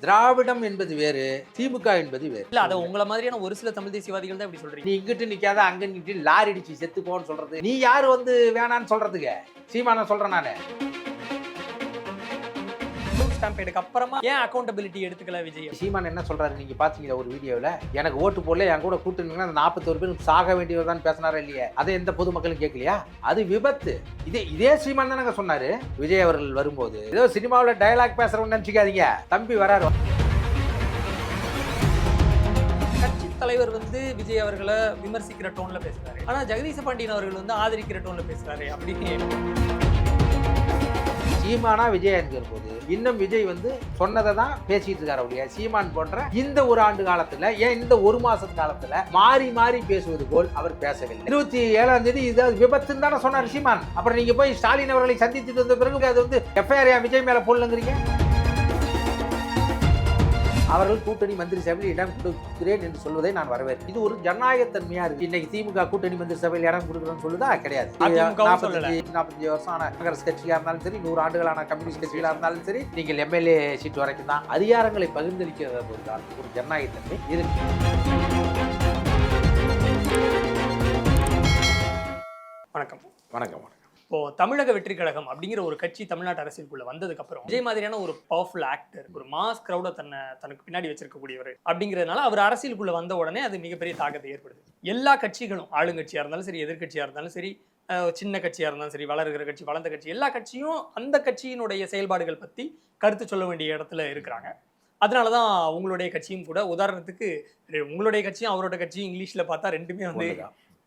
திராவிடம் என்பது வேறு திமுக என்பது வேறு. இல்ல அதை உங்கள மாதிரியான ஒரு சில தமிழ் தேசியவாதிகள் தான் இப்படி சொல்றீங்க. நீ இங்கிட்டு நிக்காத அங்க நிக்கிட்டு லாரி அடிச்சு செத்து போன்னு சொல்றது. நீ யாரு வந்து வேணான்னு சொல்றதுக்கு? சீமான சொல்றேன் நானு. ஸ்டாம்பேடுக்கு அப்புறமா ஏன் அக்கௌண்டபிலிட்டி எடுத்துக்கல விஜய்? சீமான் என்ன சொல்றாரு? நீங்க பாத்தீங்களா ஒரு வீடியோல? எனக்கு ஓட்டு போடல என் கூட கூட்டணிங்கன்னா அந்த நாற்பத்தோரு பேர் சாக வேண்டியவர் தான் பேசினாரா இல்லையா? அதை எந்த பொதுமக்களும் கேட்கலையா அது விபத்து. இதே இதே சீமான் தானங்க சொன்னாரு. விஜய் அவர்கள் வரும்போது. ஏதோ சினிமாவில் டயலாக் பேசுறவங்க நினைச்சுக்காதீங்க. தம்பி வராரு. கட்சி தலைவர் வந்து விஜய் அவர்களை விமர்சிக்கிற டோன்ல பேசுறாரு. ஆனா ஜெகதீச பாண்டியன் அவர்கள் வந்து ஆதரிக்கிற டோன்ல பேசுறாரு அப்படின்னு. சீமானா விஜய் என்கிற போது இன்னும் விஜய் வந்து சொன்னதை தான் பேசிட்டு இருக்காரு சீமான் போன்ற இந்த ஒரு ஆண்டு காலத்துல ஏன் இந்த ஒரு மாசத்து காலத்துல மாறி மாறி பேசுவது போல் அவர் பேசவில்லை. இருபத்தி ஏழாம் தேதி இது விபத்துன்னு தானே சொன்னார் சீமான். அப்புறம் நீங்க போய் ஸ்டாலின் அவர்களை சந்தித்துட்டு வந்த பிறகு அது வந்து எஃப்ஐஆர் விஜய் மேல போடலங்கிறீங்க? அவர்கள் கூட்டணி மந்திரி சபையில் இடம் கொடுக்கிறேன் என்று சொல்வதை நான் வரவேற்கிறேன் இது ஒரு ஜனநாயகத்தன்மையா இருக்கு. இன்னைக்கு திமுக கூட்டணி மந்திரி சபையில் இடம் கொடுக்குறேன்னு சொல்லுதா? கிடையாது. நாற்பத்தஞ்சு நாற்பத்தஞ்சு வருஷம் ஆன காங்கிரஸ் கட்சியா இருந்தாலும் சரி நூறு ஆண்டுகளான கம்யூனிஸ்ட் கட்சிகளா இருந்தாலும் சரி நீங்கள் எம்எல்ஏ சீட் வரைக்கும் தான் அதிகாரங்களை பகிர்ந்தளிக்கிற ஒரு காலம். ஒரு ஜனநாயகத்தன்மை இருக்கு. வணக்கம் வணக்கம். வணக்கம். இப்போ தமிழக வெற்றி கழகம் அப்படிங்கிற ஒரு கட்சி தமிழ்நாட்டு அரசியலுக்குள்ள வந்ததுக்கு அப்புறம் விஜய் மாதிரியான ஒரு பவர்ஃபுல் ஆக்டர் ஒரு மாஸ் கிரௌட தன்னை தனக்கு பின்னாடி வச்சிருக்கக்கூடியவர் அப்படிங்கிறதுனால அவர் அரசியலுக்குள்ள வந்த உடனே அது மிகப்பெரிய தாக்கத்தை ஏற்படுது. எல்லா கட்சிகளும் ஆளுங்கட்சியா இருந்தாலும் சரி எதிர்க்கட்சியா இருந்தாலும் சரி சின்ன கட்சியா இருந்தாலும் சரி வளருகிற கட்சி வளர்ந்த கட்சி எல்லா கட்சியும் அந்த கட்சியினுடைய செயல்பாடுகள் பத்தி கருத்து சொல்ல வேண்டிய இடத்துல இருக்கிறாங்க. அதனால தான் உங்களுடைய கட்சியும் கூட உதாரணத்துக்கு உங்களுடைய கட்சியும் அவரோட கட்சியும் இங்கிலீஷ்ல பார்த்தா ரெண்டுமே வந்து.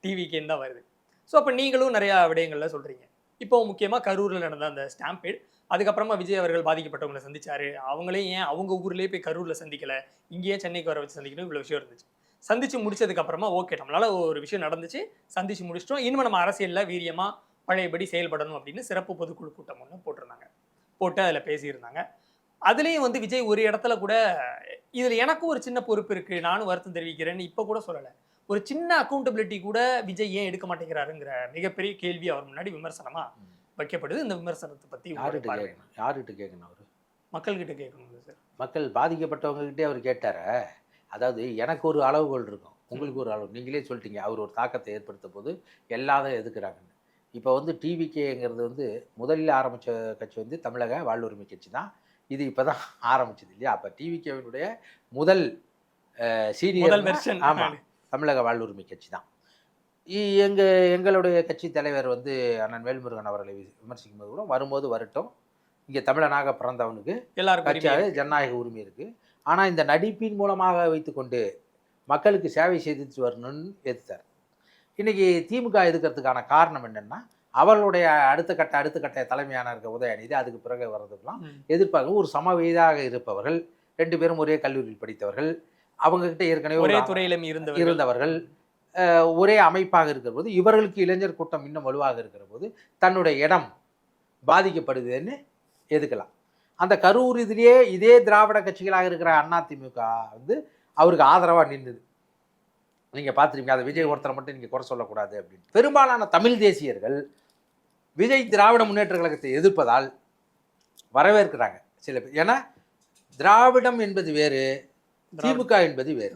டிவிக்கேன்னு தான் வருது. ஸோ அப்போ நீங்களும் நிறையா விடயங்கள்ல சொல்றீங்க. இப்போ முக்கியமாக கரூரில் நடந்த அந்த ஸ்டாம்பேட் அதுக்கப்புறமா விஜய் அவர்கள் பாதிக்கப்பட்டவங்களை சந்திச்சாரு. அவங்களையும் ஏன் அவங்க ஊர்லேயே போய் கரூரில் சந்திக்கல? இங்கேயே சென்னைக்கு வர வச்சு சந்திக்கணும். இவ்வளோ விஷயம் இருந்துச்சு. சந்திச்சு முடிச்சதுக்கப்புறமா ஓகே நம்மளால ஒரு விஷயம் நடந்துச்சு. சந்திச்சு முடிச்சிட்டோம். இன்னும் நம்ம அரசியலில் வீரியமாக பழையபடி செயல்படணும் அப்படின்னு சிறப்பு பொதுக்குழு கூட்டம் ஒன்று போட்டிருந்தாங்க. போட்டு அதில் பேசியிருந்தாங்க. அதுலேயும் வந்து விஜய் ஒரு இடத்துல கூட இதில் எனக்கும் ஒரு சின்ன பொறுப்பு இருக்குது நானும் வருத்தம் தெரிவிக்கிறேன்னு இப்போ கூட சொல்லலை. ஒரு சின்ன அக்கௌண்டபிலிட்டி கூட விஜய் ஏன் எடுக்க மாட்டேங்கிறாருங்கிற மிகப்பெரிய கேள்வி அவர் முன்னாடி விமர்சனமா வைக்கப்படுது. இந்த விமர்சனத்தை பத்தி யாருகிட்ட. கேட்கணும்? யாருகிட்ட கேட்கணும் அவரு? மக்கள்கிட்ட கேட்கணும் சார். மக்கள் பாதிக்கப்பட்டவங்ககிட்டே அவர் கேட்டார? அதாவது எனக்கு ஒரு அளவுகோல் இருக்கும். உங்களுக்கு ஒரு அளவு. நீங்களே சொல்லிட்டீங்க. அவர் ஒரு தாக்கத்தை ஏற்படுத்த போது எல்லாரும் எதுக்குறாங்கன்னு இப்போ வந்து டிவிகேங்கிறது வந்து முதலில் ஆரம்பித்த கட்சி வந்து தமிழக வாழ்வுரிமை கட்சி தான். இது இப்போ தான் ஆரம்பிச்சது இல்லையா? அப்போ டிவிகேவினுடைய முதல் முதல் சீனியர் ஆமாம் தமிழக வாழ்வுரிமை கட்சி தான். எங்க எங்களுடைய கட்சி தலைவர் வந்து அண்ணன் வேல்முருகன் அவர்களை விமர்சிக்கும் போது கூட வரும்போது வரட்டும். இங்கே தமிழனாக பிறந்தவனுக்கு எல்லாருக்கும் உரிமை கட்சியாக ஜனநாயக உரிமை இருக்கு. ஆனா இந்த நடிப்பின் மூலமாக வைத்துக்கொண்டு மக்களுக்கு சேவை செய்துட்டு வரணும்னு எதிர்த்தார். இன்னைக்கு திமுக எதுக்கிறதுக்கான காரணம் என்னன்னா அவர்களுடைய அடுத்த கட்ட அடுத்த கட்ட தலைமையான இருக்க உதயநிதி அதுக்கு பிறகு வர்றதுக்கெல்லாம் ம். எதிர்ப்பாங்க ஒரு சம வயதாக இருப்பவர்கள் ரெண்டு பேரும் ஒரே கல்லூரியில் படித்தவர்கள் அவங்க கிட்ட ஏற்கனவே ஒரே துறையிலும் இருந்தவர் இருந்தவர்கள். ஒரே அமைப்பாக இருக்கிற போது இவர்களுக்கு இளைஞர் கூட்டம் இன்னும் வலுவாக இருக்கிற போது தன்னுடைய இடம் பாதிக்கப்படுதுன்னு எதுக்கலாம். அந்த கரூர் இதிலேயே இதே திராவிட கட்சிகளாக இருக்கிற அதிமுக வந்து அவருக்கு ஆதரவாக நின்றுது நீங்கள் பார்த்துருப்பீங்க அதை விஜய் ஒருத்தரை மட்டும் நீங்கள் குறை சொல்லக்கூடாது அப்படின்னு. பெரும்பாலான தமிழ் தேசியர்கள் விஜய் திராவிட முன்னேற்ற கழகத்தை எதிர்ப்பதால் வரவேற்கிறாங்க சில பேர். ஏன்னா திராவிடம் என்பது வேறு திமுக என்பது வேறு.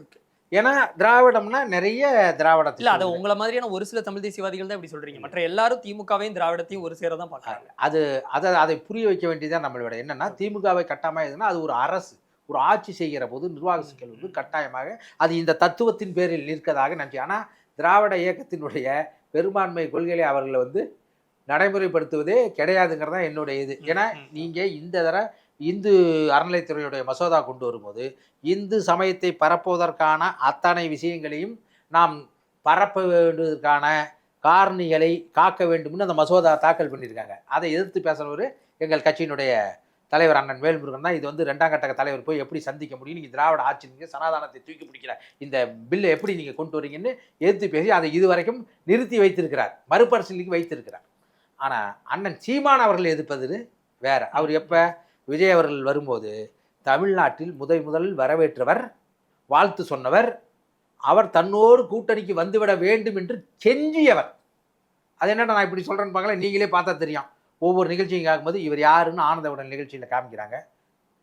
ஏன்னா திராவிடம்னா நிறைய திராவிடத்தை இல்ல அதை. உங்கள மாதிரியான ஒரு சில தமிழ் தேசியவாதிகள் தான் இப்படி சொல்றீங்க. மற்ற எல்லாரும் திமுகவையும் திராவிடத்தையும் ஒரு சேர தான் அது அதை அதை புரிய வைக்க வேண்டியதான் நம்மளோட என்னன்னா திமுகவை கட்டாயமாக எதுனா அது ஒரு அரசு. ஒரு ஆட்சி செய்கிற போது நிர்வாக சிக்கல் வந்து கட்டாயமாக அது இந்த தத்துவத்தின் பேரில் நிற்கதாக நினச்சி ஆனால் திராவிட இயக்கத்தினுடைய பெரும்பான்மை கொள்கைகளை அவர்களை வந்து நடைமுறைப்படுத்துவதே கிடையாதுங்கிறது தான் என்னுடைய இது. ஏன்னா. நீங்கள் இந்த தடவை இந்து அறநிலைத்துறையுடைய மசோதா கொண்டு வரும்போது இந்து சமயத்தை பரப்புவதற்கான அத்தனை விஷயங்களையும் நாம் பரப்ப வேண்டுவதற்கான காரணிகளை காக்க வேண்டும்னு அந்த மசோதா தாக்கல் பண்ணியிருக்காங்க. அதை எதிர்த்து பேசுகிறவர் எங்கள் கட்சியினுடைய தலைவர் அண்ணன் வேல்முருகன் தான். இது வந்து ரெண்டாம் கட்ட தலைவர் போய் எப்படி சந்திக்க முடியும்? நீங்கள் திராவிட ஆட்சி நீங்கள் சனாதானத்தை தூக்கி பிடிக்கிற இந்த பில்லை எப்படி நீங்கள் கொண்டு வரீங்கன்னு எதிர்த்து பேசி அதை இதுவரைக்கும் நிறுத்தி வைத்திருக்கிறார். மறுபரிசீலனைக்கு வைத்திருக்கிறார். ஆனால் அண்ணன் சீமான் அவர்களை எதிர்ப்பது வேற. அவர் எப்போ விஜய் அவர்கள் வரும்போது தமிழ்நாட்டில் முதல் முதலில் வரவேற்றவர் வாழ்த்து சொன்னவர் அவர் தன்னோடு கூட்டணிக்கு வந்துவிட வேண்டும் என்று கெஞ்சியவர். அது என்னடா நான் இப்படி சொல்கிறேன்னு பார்க்கல நீங்களே பார்த்தா தெரியும். ஒவ்வொரு நிகழ்ச்சியும் கேட்கும்போது இவர் யாருன்னு ஆனந்தவுடன் நிகழ்ச்சியில் காமிக்கிறாங்க.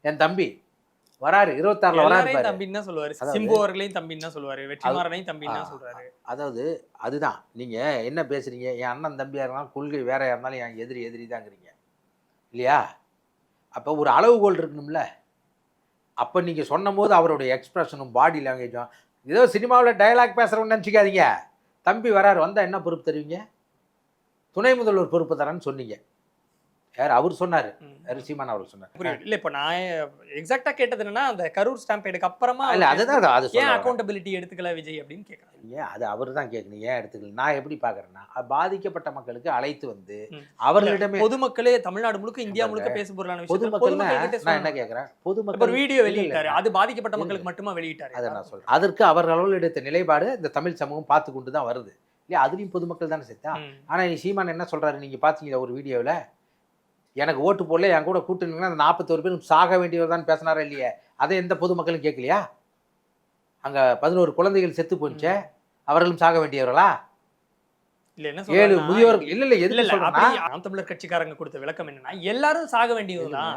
என் தம்பி வராரு இருபத்தாறுல வராரு. தம்பின்னு தான் சொல்லுவாரு. சிம்பு அவர்களையும் தம்பின்னு தான் சொல்லுவாரு. வெற்றிமாறனையும் தம்பின்னு தான். சொல்றாரு. அதாவது அதுதான். நீங்க என்ன பேசுறீங்க? என் அண்ணன் தம்பியா இருந்தாலும் கொள்கை வேறையா இருந்தாலும் என் எதிரி எதிரி தாங்கிறீங்க. இல்லையா? அப்போ ஒரு அளவுகோல் இருக்கணும்ல. அப்போ நீங்கள் சொன்னும் போது அவருடைய எக்ஸ்ப்ரெஷனும் பாடி லாங்குவேஜும் ஏதோ சினிமாவில் டயலாக் பேசுகிறவங்க நினச்சிக்காதீங்க. தம்பி வராரு வந்தால் என்ன பொறுப்பு தருவீங்க? துணை முதல்வர் பொறுப்பு தரேன்னு சொன்னீங்க. யார்? அவர் சொன்னார். யார்? சீமான் அவர் சொன்னார். இல்ல இப்ப நான் எக்ஸாக்டா கேட்டது என்னன்னா அந்த கரூர் ஸ்டாம்ப் எடுக்க அப்புறமா இல்லை அதுதான் அது- ஏன். அக்கௌண்டபிலிட்டி எடுத்துக்கல விஜய் அப்படின்னு கேக்குறாங்க ஏன் அது அவர் தான் கேட்கணும் ஏன் எடுத்துக்கல? நான் எப்படி பார்க்குறேன்னா பாதிக்கப்பட்ட மக்களுக்கு அழைத்து வந்து. அவர்களிடமே பொதுமக்களே தமிழ்நாடு முழுக்க இந்தியா முழுக்க. பேச பொருளான பொதுமக்கள் நான் என்ன கேட்குறேன் இப்ப ஒரு பொதுமக்கள் வீடியோ வெளியிட்டாரு. அது பாதிக்கப்பட்ட. மக்களுக்கு மட்டுமா வெளியிட்டாரு? அதை நான் சொல்றேன். அதற்கு அவர்கள் எடுத்த நிலைப்பாடு இந்த தமிழ் சமூகம் பார்த்து கொண்டு தான் வருது. இல்லையா? அதுலயும் பொதுமக்கள் தானே செத்தா? ம். ஆனா நீ சீமான் என்ன சொல்றாரு? நீங்க பாத்தீங்களா ஒரு வீடியோவில் எனக்கு ஓட்டு போடல என் கூட கூட்டணிங்கன்னா அந்த நாற்பத்தோரு பேரும் சாக வேண்டியவர் தான் பேசினாரா இல்லையே? அதை எந்த பொதுமக்களும் கேட்கலையா? அங்க பதினோரு குழந்தைகள் செத்து போச்சே அவர்களும் சாக வேண்டியவர்களா? ஏழு முதியோர்கள் இல்ல இல்ல இல்ல சொல்றேன்னா நாம் தமிழர் கட்சிக்காரங்க கொடுத்த விளக்கம் என்னன்னா எல்லாரும் சாக வேண்டியவங்க தான்.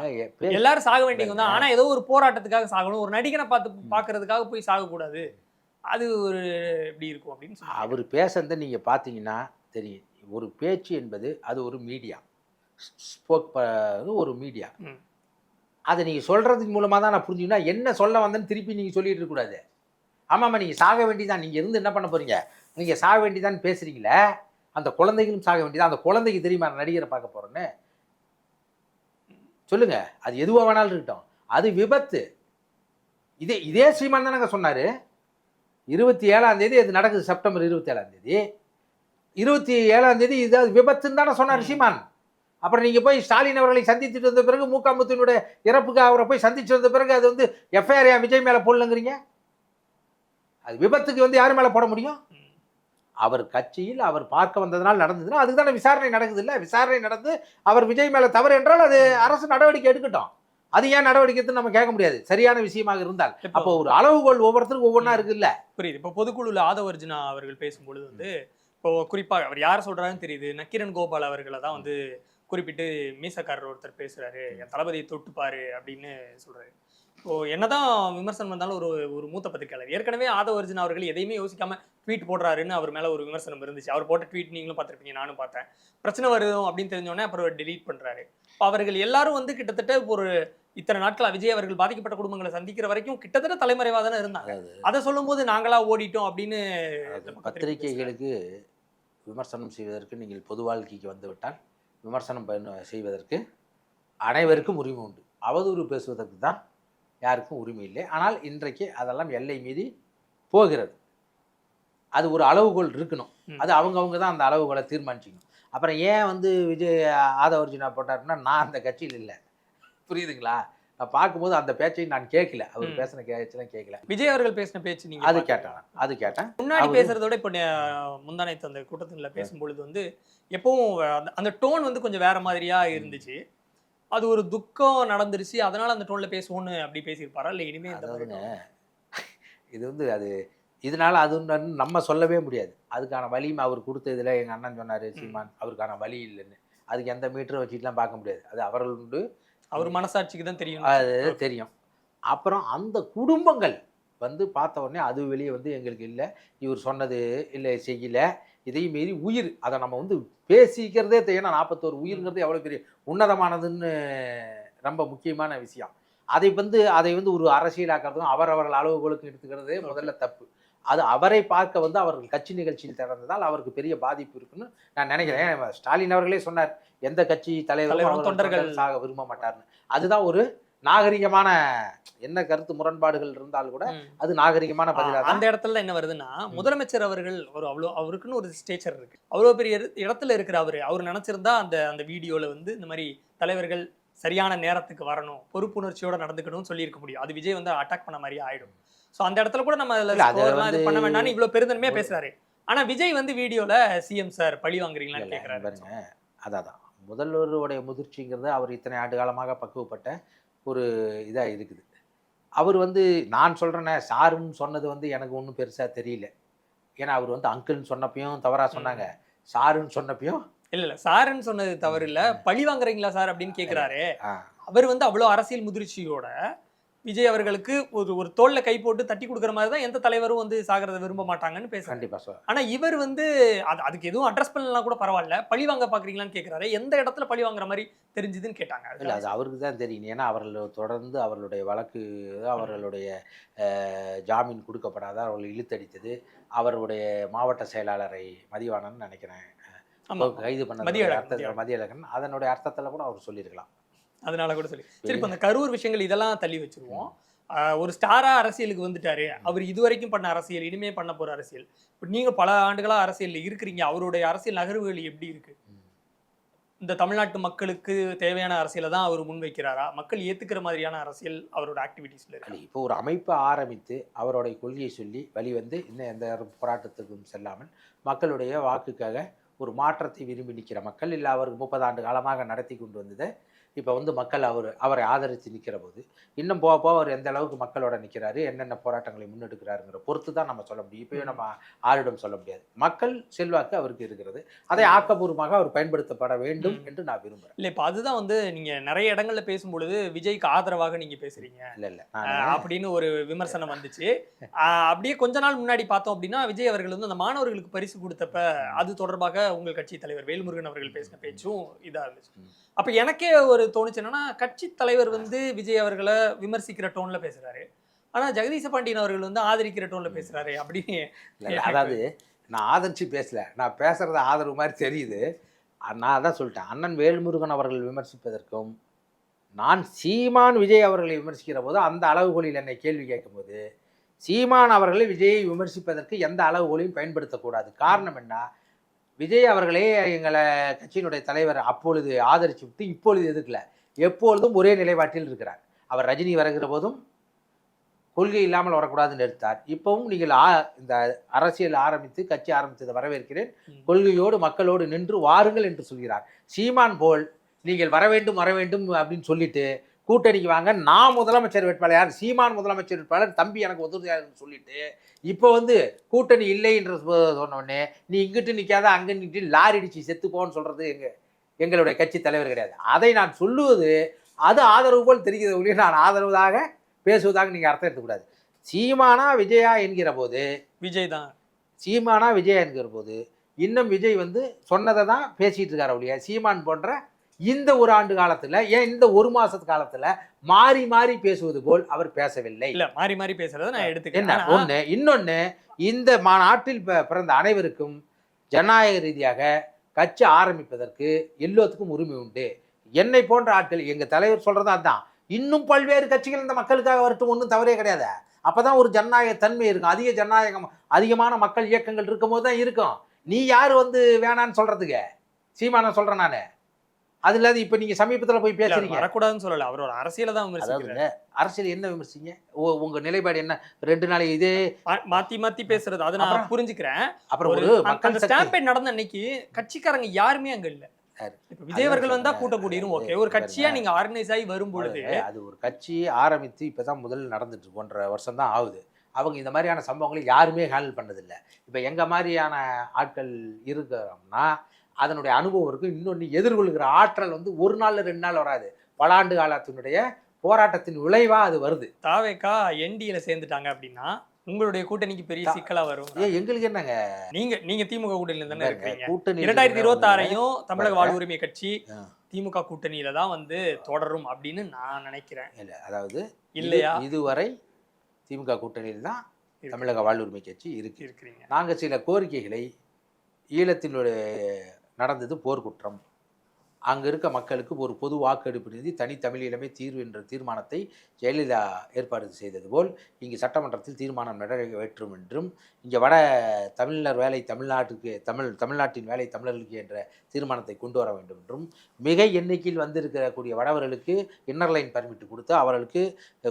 எல்லாரும் சாக வேண்டியவங்க தான். ஆனா ஏதோ ஒரு போராட்டத்துக்காக சாகணும் ஒரு நடிகனை பார்த்து பாக்குறதுக்காக போய் சாக கூடாது அது ஒரு எப்படி இருக்கும் அப்படின்னு அவர் பேசுறத நீங்க பாத்தீங்கன்னா தெரியும். ஒரு பேச்சு என்பது அது ஒரு மீடியா. ஸ்போக் ஒரு மீடியா. அதை நீங்க சொல்றதுக்கு மூலமா தான் நான் புரிஞ்சுக்கணும் என்ன சொல்ல வந்தேன்னு திருப்பி நீங்க சொல்லிட்டு இருக்க கூடாது. ஆமாம்மா நீங்க சாக வேண்டியதான் நீங்க இருந்து என்ன பண்ண போறீங்க? நீங்க சாக வேண்டியதான் பேசுறீங்களே? அந்த குழந்தைகளும் சாக வேண்டியதான் அந்த குழந்தைக்கு தெரியுமா நடிகரை பார்க்க போறேன்னு? சொல்லுங்க. அது எதுவா வேணாலும் இருக்கட்டும். அது விபத்து. இதே இதே ஸ்ரீமான் தானங்க சொன்னாரு. இருபத்தி ஏழாம் தேதி அது நடக்குது. செப்டம்பர் இருபத்தி ஏழாம் தேதி. இருபத்தி ஏழாம் தேதி இது விபத்துன்னு தானே சொன்னார் ம். அப்புறம் நீங்க போய் ஸ்டாலின் அவர்களை சந்திச்சுட்டு வந்த பிறகு மூக்காம்பத்தினுடைய இறப்புக்கு அவரை போய் சந்திச்சு வந்த பிறகு அது வந்து எஃப்ஐஆர் விஜய் மேல போடலங்கிறீங்க? அது விபத்துக்கு வந்து யார் மேல போட முடியும். அவர் கட்சியில் அவர் பார்க்க வந்ததனால் நடந்ததுன்னா அதுக்கு தானே விசாரணை நடக்குது இல்ல விசாரணை நடந்து அவர் விஜய் மேல தவறு என்றால் அது அரசு நடவடிக்கை எடுக்கட்டும். அது ஏன் நடவடிக்கை எடுத்து நம்ம கேட்க முடியாது. சரியான விஷயமாக இருந்தால். அப்போ ஒரு அளவுகோல் ஒவ்வொருத்தருக்கும் ஒவ்வொன்றா இருக்குல்ல? புரியுது. இப்போ பொதுக்குழுல ஆதவர்ஜுனா அவர்கள் பேசும்பொழுது வந்து இப்போ குறிப்பாக அவர் யார் சொல்றாருன்னு தெரியுது. நக்கீரன் கோபால் அவர்களை தான் வந்து குறிப்பிட்டு மீசக்காரர் ஒருத்தர் பேசுறாரு என் தளபதியை தொட்டுப்பாரு அப்படின்னு சொல்றாரு. இப்போ என்னதான் விமர்சனம் வந்தாலும் ஒரு ஒரு மூத்த பத்திரிகையாளர் ஏற்கனவே ஆதவர்ஜுனா அவர்கள் எதையுமே யோசிக்காம ட்வீட் போடுறாருன்னு அவர் மேல ஒரு விமர்சனம் இருந்துச்சு. அவர் போட்ட ட்வீட் நீங்களும் பார்த்திருப்பீங்க நானும் பார்த்தேன். பிரச்சனை வரும் அப்படின்னு தெரிஞ்சோடனே அப்புறம் டெலீட் பண்றாரு. இப்போ அவர்கள் எல்லாரும் வந்து கிட்டத்தட்ட ஒரு இத்தனை நாட்களா விஜய் அவர்கள் பாதிக்கப்பட்ட குடும்பங்களை சந்திக்கிற வரைக்கும் கிட்டத்தட்ட தலைமறைவா தானே இருந்தாங்க. அதை சொல்லும்போது நாங்களா ஓடிட்டோம் அப்படின்னு. பத்திரிகைகளுக்கு விமர்சனம் செய்வதற்கு நீங்கள் பொது வாழ்க்கைக்கு வந்துவிட்டால் விமர்சனம் பண்ண- செய்வதற்கு அனைவருக்கும் உரிமை உண்டு. அவதூறு பேசுவதற்கு தான் யாருக்கும் உரிமை இல்லை. ஆனால் இன்றைக்கு அதெல்லாம் எல்லை மீறி போகிறது. அது ஒரு அளவுகோல் இருக்கணும். அது அவங்கவங்க தான் அந்த அளவுகோலை தீர்மானிச்சிக்கணும். அப்புறம் ஏன் வந்து விஜய் ஆதவர்ஜுனா போட்டாருன்னா நான் அந்த கட்சியில் இல்லை. புரியுதுங்களா? நான் பார்க்கும்போது அந்த பேச்சை நான் கேட்கல. அவர். பேசின பேச்செல்லாம் கேட்கல. விஜய் அவர்கள் பேசின பேச்சு நீங்க அது? கேட்டேன் அது கேட்டேன். முன்னாடி பேசுறதோட இப்போ முந்தானைத்து அந்த கூட்டத்தில் பேசும்பொழுது வந்து எப்பவும் அந்த- டோன் வந்து கொஞ்சம் வேற மாதிரியா இருந்துச்சு. அது ஒரு துக்கம் நடந்துருச்சு. அதனால அந்த டோன்ல பேசுவோம்னு அப்படி பேசியிருப்பாரா? இல்ல இனிமே அதாவதுங்க. இது வந்து அது இதனால அது நம்ம சொல்லவே முடியாது. அதுக்கான வலியும் அவர் கொடுத்த இதில் எங்கள் அண்ணன் சொன்னார் சீமான் அவருக்கான வலி இல்லைன்னு. அதுக்கு எந்த மீட்டரை வச்சுட்டுலாம் பார்க்க முடியாது. அது அவர்கள் உண்டு அவர் மனசாட்சிக்கு தான் தெரியும். அது தெரியும். அப்புறம் அந்த குடும்பங்கள் வந்து பார்த்த உடனே அது வெளியே வந்து எங்களுக்கு இல்லை. இவர் சொன்னது இல்லை செய்யல. இதையும் மீறி உயிர் அதை நம்ம வந்து பேசிக்கிறதே தெரியும் நாற்பத்தோரு உயிர்ங்கிறது எவ்வளோ பெரிய உன்னதமானதுன்னு ரொம்ப முக்கியமான விஷயம். அதை வந்து அதை வந்து ஒரு அரசியலாக்கிறதும் அவரவர்கள் அளவுகளுக்கு எடுத்துக்கிறதே முதல்ல தப்பு. அது அவரை பார்க்க வந்து அவர்கள் கட்சி நிகழ்ச்சியில் திறந்ததால் அவருக்கு பெரிய பாதிப்பு இருக்குன்னு நான் நினைக்கிறேன். ஸ்டாலின் அவர்களே சொன்னார் எந்த கட்சி தலைவரும் தொண்டர்கள் சாக விரும்ப மாட்டார்னு. அதுதான் ஒரு நாகரிகமான என்ன கருத்து முரண்பாடுகள் இருந்தால் கூட. அது நாகரிகமான பதிலாக அந்த இடத்துல என்ன வருதுன்னா முதலமைச்சர் அவர்கள் ஒரு அவ்வளோ அவருக்குன்னு ஒரு ஸ்டேச்சர் இருக்கு. அவ்வளோ பெரிய இடத்துல இருக்கிற அவரு அவர் நினைச்சிருந்தா அந்த அந்த வீடியோல வந்து இந்த மாதிரி தலைவர்கள் சரியான நேரத்துக்கு வரணும் பொறுப்புணர்ச்சியோட நடந்துக்கணும்னு சொல்லியிருக்க முடியும். அது விஜய் வந்து அட்டாக் பண்ண மாதிரி ஆயிடும். ஸோ அந்த இடத்துல கூட நம்ம இது பண்ண வேண்டாம்னு இவ்வளவு பெருந்தன்மையா ஒரு- பேசுறாரு. ஆனா விஜய் வந்து வீடியோல சிஎம் சார் பழி வாங்குறீங்களான்னு அதான் அதான். முதல்வருடைய முதிர்ச்சிங்கிறது அவர் இத்தனை ஆண்டு காலமாக பக்குவப்பட்ட ஒரு இதாக இருக்குது. அவர் வந்து நான் சொல்கிறேனே சாருன்னு சொன்னது வந்து எனக்கு ஒன்றும் பெருசாக தெரியல. ஏன்னா அவர் வந்து அங்கிள்னு சொன்னப்பையும் தவறாக சொன்னாங்க. சாருன்னு சொன்னப்பையும் இல்ல இல்ல. சாருன்னு சொன்னது தவறு இல்ல. பழி வாங்குறீங்களா சார் அப்படின்னு கேக்குறாரு. ஆ, அவர் வந்து அவ்வளவு அரசியல் முதிர்ச்சியோட விஜய் அவர்களுக்கு ஒரு ஒரு தோல்ல கை போட்டு தட்டி கொடுக்குற மாதிரி தான் எந்த தலைவரும் வந்து சாகிறத விரும்ப மாட்டாங்கன்னு பேசுறாங்க கண்டிப்பா சார். ஆனா இவர் வந்து அது அதுக்கு எதுவும் அட்ரஸ் பண்ணலாம் கூட பரவாயில்ல. பழி வாங்க பாக்குறீங்களான்னு கேக்குறாரு. எந்த இடத்துல பழி வாங்குற மாதிரி தெரிஞ்சுதுன்னு கேட்டாங்க இல்லை அது அவருக்கு தான் தெரியும். ஏன்னா அவர்கள் தொடர்ந்து அவர்களுடைய வழக்கு அவர்களுடைய ஜாமீன் கொடுக்கப்படாத அவர்கள் இழுத்தடித்தது. அவருடைய மாவட்ட செயலாளரை மதிவாணன் நினைக்கிறேன். கைது பண்ண அர்த்தத்தில் மதியழகன். அதனுடைய அர்த்தத்தில் கூட அவர் சொல்லியிருக்கலாம். அதனால கூட சொல்லி. சரி இப்ப அந்த கரூர் விஷயங்கள் இதெல்லாம் தள்ளி வச்சிருவோம். ஒரு ஸ்டாரா அரசியலுக்கு வந்துட்டாரு. அவர் இதுவரைக்கும் பண்ண அரசியல் இனிமே பண்ண போற அரசியல். இப்ப நீங்க பல ஆண்டுகளா அரசியல்ல இருக்கிறீங்க. அவருடைய அரசியல் நகர்வுகள் எப்படி இருக்கு. இந்த தமிழ்நாட்டு மக்களுக்கு தேவையான அரசியலை தான் அவர் முன்வைக்கிறாரா? மக்கள் ஏத்துக்கிற மாதிரியான அரசியல் அவரோட ஆக்டிவிட்டீஸ்ல இருக்கு? இப்போ ஒரு அமைப்பை ஆரம்பித்து அவருடைய கொள்கையை சொல்லி வழிவந்து இன்னும் எந்த போராட்டத்துக்கும் செல்லாமல் மக்களுடைய வாக்குக்காக ஒரு மாற்றத்தை விரும்பி நிற்கிற மக்கள் இல்லை அவர் முப்பது ஆண்டு காலமாக நடத்தி கொண்டு வந்ததை இப்போ வந்து மக்கள் அவர் அவரை ஆதரித்து நிற்கிற போது இன்னும் போக போக அவர் எந்த அளவுக்கு மக்களோட நிற்கிறாரு என்னென்ன போராட்டங்களை முன்னெடுக்கிறாருங்கிற பொறுத்து தான் நம்ம சொல்ல முடியும். இப்போயும் நம்ம ஆரிடம் சொல்ல முடியாது. மக்கள் செல்வாக்கு அவருக்கு இருக்கிறது. அதை ஆக்கப்பூர்வமாக அவர் பயன்படுத்தப்பட வேண்டும். என்று நான் விரும்புகிறேன் இல்ல இப்ப அதுதான் வந்து நீங்க நிறைய இடங்கள்ல பேசும்பொழுது விஜய்க்கு ஆதரவாக நீங்க பேசுறீங்க. இல்லை இல்லை. அப்படின்னு ஒரு விமர்சனம் வந்துச்சு. அப்படியே கொஞ்ச நாள் முன்னாடி பார்த்தோம் அப்படின்னா விஜய் அவர்கள் வந்து அந்த மாணவர்களுக்கு பரிசு கொடுத்தப்ப அது தொடர்பாக உங்கள் கட்சி தலைவர் வேல்முருகன் அவர்கள் பேசின பேச்சும் இதா இருந்துச்சு. அப்ப எனக்கே ஒரு தோணுச்சு என்னன்னா கட்சி தலைவர் வந்து விஜய் அவர்களை விமர்சிக்கிற டோன்ல பேசுறாரு. ஆனா ஜெகதீச பாண்டியன் அவர்கள் வந்து ஆதரிக்கிற டோன்ல பேசுறாரு அப்படின்னு அதாவது நான் ஆதரிச்சு பேசல. நான் பேசுறது ஆதரவு மாதிரி தெரியுது. நான் அதான் சொல்லிட்டேன். அண்ணன் வேல்முருகன் அவர்கள் விமர்சிப்பதற்கும் நான் சீமான் விஜய் அவர்களை விமர்சிக்கிற போது அந்த அளவுகோலில் என்னை கேள்வி கேட்கும்போது சீமான் அவர்களை விஜயை விமர்சிப்பதற்கு எந்த அளவுகோலையும் பயன்படுத்தக்கூடாது. காரணம் என்ன? விஜய் அவர்களே எங்களை கட்சியினுடைய தலைவர் அப்பொழுது ஆதரிச்சு விட்டு இப்பொழுது எதுக்கல எப்பொழுதும் ஒரே நிலைப்பாட்டில் இருக்கிறார். அவர் ரஜினி வருகிற போதும் கொள்கை இல்லாமல் வரக்கூடாதுன்னு எடுத்தார். இப்பவும் நீங்கள் ஆ- இந்த அரசியல் ஆரம்பித்து கட்சி ஆரம்பித்ததை வரவேற்கிறேன். கொள்கையோடு மக்களோடு நின்று வாருங்கள் என்று சொல்கிறார். சீமான் போல் நீங்கள் வர வேண்டும் வர வேண்டும் அப்படின்னு சொல்லிட்டு கூட்டணிக்கு வாங்க. நான் முதலமைச்சர் வேட்பாளர் யார்? சீமான் முதலமைச்சர் வேட்பாளர். தம்பி எனக்கு உதவியாருன்னு சொல்லிட்டு இப்போ வந்து கூட்டணி இல்லை என்று சொ- சொன்ன உடனே நீ இங்கிட்டு நிற்காத அங்கே நின்று லாரி அடிச்சு செத்து போன்னு சொல்றது எங்க எங்களுடைய கட்சி தலைவர் கிடையாது. அதை நான் சொல்லுவது அது ஆதரவு போல் தெரிகிறது ஒழிய நான் ஆதரவுதாக பேசுவதாக நீங்கள் அர்த்தம் எடுத்துக்கூடாது. சீமானா விஜயா என்கிற போது விஜய் தான். சீமானா விஜயா என்கிற போது இன்னும் விஜய் வந்து சொன்னதை தான் பேசிட்டு இருக்காரு ஒழிய சீமான் போன்ற இந்த ஒரு ஆண்டு காலத்துல ஏன் இந்த ஒரு மாசத்து காலத்துல மாறி மாறி பேசுவது போல் அவர் பேசவில்லை. இல்ல மாறி மாறி பேசுறத நான் எடுத்துக்கிறேன். ஒண்ணு இன்னொன்னு இந்த நாட்டில் பி- பிறந்த அனைவருக்கும் ஜனநாயக ரீதியாக கட்சி ஆரம்பிப்பதற்கு எல்லோத்துக்கும் உரிமை உண்டு. என்னை போன்ற ஆட்கள் எங்க தலைவர் சொல்றது அதான். இன்னும் பல்வேறு கட்சிகள் இந்த மக்களுக்காக வரட்டும் ஒன்றும் தவறே கிடையாது. அப்பதான் ஒரு ஜனநாயக தன்மை இருக்கும். அதிக ஜனநாயகம் அதிகமான மக்கள் இயக்கங்கள் இருக்கும் போது தான் இருக்கும். நீ யார் வந்து வேணான்னு சொல்றதுக்கு? சீமானா சொல்றேன் நானு. அது இல்லாத இப்ப நீங்க சமீபத்துல போய் பேசுறீங்க. வரக்கூடாதுன்னு சொல்லல. அவர் ஒரு அரசியலை தான் விமர்சிக்கிறார். அதாவதுங்க அரசியல் என்ன விமர்சிங்க? உங்க நிலைப்பாடு என்ன? ரெண்டு நாளைக்கு இதே மாத்தி மாத்தி பேசுறது. அதை நான்? புரிஞ்சுக்கிறேன். அப்புறம் ஒரு அந்த- ஸ்டாம்பேட் நடந்த அன்னைக்கு கட்சிக்காரங்க யாருமே அங்க இல்ல. யாரு? இப்ப விஜய் அவர்கள் வந்தா. கூட்டம் கூடிரும். ஓகே ஒரு கட்சியா. நீங்க ஆர்கனைஸ் ஆகி வரும் பொழுது அது ஒரு கட்சி ஆரம்பித்து இப்பதான் முதல் நடந்துட்டு. ஒன்றரை வருஷம் தான் ஆகுது. அவங்க இந்த மாதிரியான சம்பவங்களை யாருமே ஹேண்டில் பண்ணதில்ல. இப்போ எங்க மாதிரியான ஆட்கள் இருக்கிறோம்னா அதனுடைய அனுபவம் இருக்கும் இன்னொன்று எதிர்கொள்கிற ஆற்றல் வந்து ஒரு நாள்ல ரெண்டு நாள் வராது. பல ஆண்டு காலத்தினுடைய போராட்டத்தின் விளைவா அது வருது. தாவேக்கா என்டியில சேர்ந்துட்டாங்க அப்படின்னா உங்களுடைய கூட்டணிக்கு பெரிய சிக்கலா வரும். ஏன் எங்களுக்கு என்னங்க? நீங்க நீங்க திமுக கூட்டணியில தானே இருக்கீங்க கூட்டணி இரண்டாயிரத்தி இருபத்தி ஆறையும் தமிழக பாருங்க. வாழ் உரிமை கட்சி. திமுக கூட்டணியில தான் வந்து தொடரும் அப்படின்னு நான் நினைக்கிறேன். இல்ல அதாவது இல்லையா? இதுவரை திமுக கூட்டணியில் தான். தமிழக வாழ்வுரிமை கட்சி இருக்கு. இருக்கிறீங்க. நாங்கள் சில கோரிக்கைகளை ஈழத்தினுடைய நடந்தது போர்க்குற்றம். அங்கே இருக்க மக்களுக்கு ஒரு பொது வாக்கெடுப்பு நிதி தனித்தமிழீழமே தீர்வு என்ற தீர்மானத்தை ஜெயலலிதா ஏற்பாடு செய்தது போல் இங்கு சட்டமன்றத்தில் தீர்மானம் நிறைவேற்றும் என்றும் இங்கே வட தமிழர் வேலை தமிழ்நாட்டுக்கு தமிழ் தமிழ்நாட்டின் வேலை தமிழர்களுக்கு என்ற தீர்மானத்தை கொண்டு வர வேண்டும் என்றும் மிக எண்ணிக்கையில் வந்திருக்கக்கூடிய வடவர்களுக்கு இன்னர் லைன் பர்மிட் கொடுத்து அவர்களுக்கு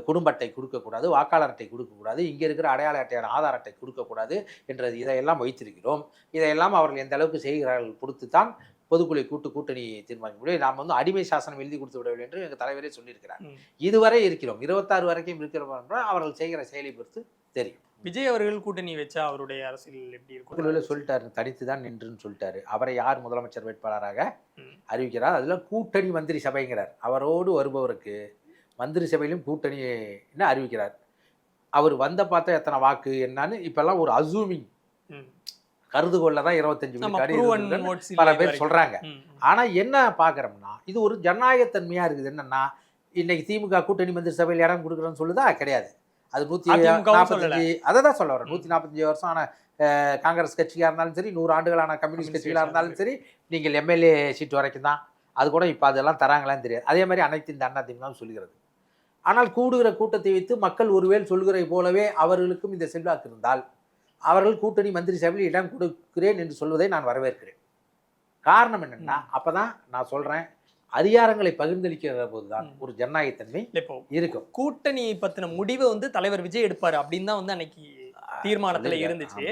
குடும்ப அட்டை கொடுக்கக்கூடாது வாக்காளர் அட்டை கொடுக்கக்கூடாது இங்கே இருக்கிற அடையாள அட்டையான ஆதார் அட்டை கொடுக்கக்கூடாது என்றது இதையெல்லாம் வைத்திருக்கிறோம். இதையெல்லாம் அவர்கள் எந்த அளவுக்கு செய்கிறார்கள் பொறுத்து தான் பொதுக்குழு கூட்டு கூட்டணி தீர்மானிக்க முடியும் நாம் வந்து அடிமை சாசனம் எழுதி கொடுத்து விடவில்லை என்று எங்கள் தலைவரே சொல்லியிருக்கிறார். இதுவரை இருக்கிறோம். இருபத்தாறு வரைக்கும் இருக்கிறோம் என்றால் அவர்கள் செய்கிற செயலை பொறுத்து தெரியும். விஜய் அவர்கள் கூட்டணி வச்சா அவருடைய அரசியல் எப்படி இருக்கும்? சொல்லிட்டாரு. தனித்து தான் நின்றுன்னு சொல்லிட்டாரு. அவரை யார் முதலமைச்சர் வேட்பாளராக. அறிவிக்கிறார்? அதில் கூட்டணி மந்திரி சபைங்கிறார். அவரோடு வருபவருக்கு மந்திரி சபையிலும் கூட்டணின்னு அறிவிக்கிறார்? அவர் வந்த பார்த்தா எத்தனை வாக்கு என்னன்னு இப்பெல்லாம் ஒரு அசூமிங் ம். கருதுகோள்ல தான் இருபத்தஞ்சு விழுக்காடு பல பேர் சொல்றாங்க. ஆனா என்ன பாக்குறோம்னா இது ஒரு ஜனநாயகத்தன்மையா இருக்குது. என்னன்னா இன்னைக்கு திமுக கூட்டணி மந்திரி சபையில் இடம் கொடுக்குறோன்னு சொல்லுதா? கிடையாது. அது நூத்தி நாற்பத்தஞ்சு அதை தான் சொல்ல வரேன். நூத்தி நாற்பத்தஞ்சு வருஷம் ஆன அஹ், காங்கிரஸ் கட்சியா இருந்தாலும் சரி நூறு ஆண்டுகளான கம்யூனிஸ்ட் கட்சிகளா இருந்தாலும் சரி. நீங்கள் எம்எல்ஏ சீட் வரைக்கும் தான். அது கூட இப்போ அதெல்லாம் தராங்களான்னு தெரியாது. அதே மாதிரி அனைத்து இந்த அண்ணா திமுகவும் சொல்லுகிறது. ஆனால் கூடுகிற கூட்டத்தை வைத்து மக்கள் ஒருவேள் சொல்கிறதை போலவே அவர்களுக்கும் இந்த செல்வாக்கு இருந்தால் அவர்கள் கூட்டணி மந்திரி சபையில் இடம் கொடுக்கிறேன் என்று சொல்வதை நான் வரவேற்கிறேன் காரணம் என்னன்னா அப்பதான் நான் சொல்றேன் அதிகாரங்களை பகிர்ந்தளிக்கிற போதுதான் ம். ஒரு ஜனநாயகத்தன்மை இருக்கும் கூட்டணி பத்தின முடிவை வந்து தலைவர் விஜய் எடுப்பாரு அப்படின்னு தான் வந்து அன்னைக்கு தீர்மானத்துல. இருந்துச்சு.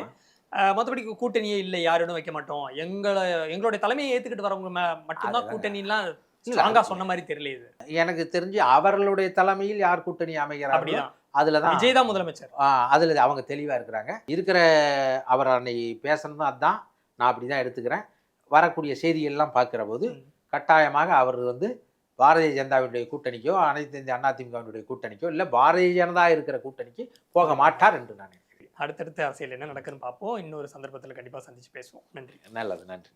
மத்தபடி கூட்டணியே இல்லை யாரோடும் வைக்க மாட்டோம் எங்களை எங்களுடைய தலைமையை ஏத்துக்கிட்டு வரவங்க மட்டும்தான் அதுதான். கூட்டணிலாம் இல்ல, ஸ்ட்ராங்கா அது- சொன்ன மாதிரி தெரியல இது எனக்கு தெரிஞ்சு அவர்களுடைய தலைமையில் யார் கூட்டணி அமைகிறார்களோ அப்படிதான் அதுல தான் விஜய் தான் முதலமைச்சர். அதில் அவங்க தெளிவாக இருக்கிறாங்க. இருக்கிற அவர் அன்னைக்கு பேசுனதும் அதுதான் நான் அப்படி தான் எடுத்துக்கிறேன். வரக்கூடிய செய்திகள்லாம் பார்க்குற போது. கட்டாயமாக அவர் வந்து பாரதிய ஜனதாவினுடைய கூட்டணிக்கோ அனைத்து இந்த அதிமுகவினுடைய கூட்டணிக்கோ இல்லை பாரதிய ஜனதா இருக்கிற கூட்டணிக்கு போக மாட்டார் என்று நான் நினைக்கிறேன். அடுத்தடுத்த அரசியல் என்ன நடக்குன்னு பார்ப்போம். இன்னொரு சந்தர்ப்பத்துல கண்டிப்பா சந்திச்சு பேசுவோம். நன்றி. நல்லது நன்றி.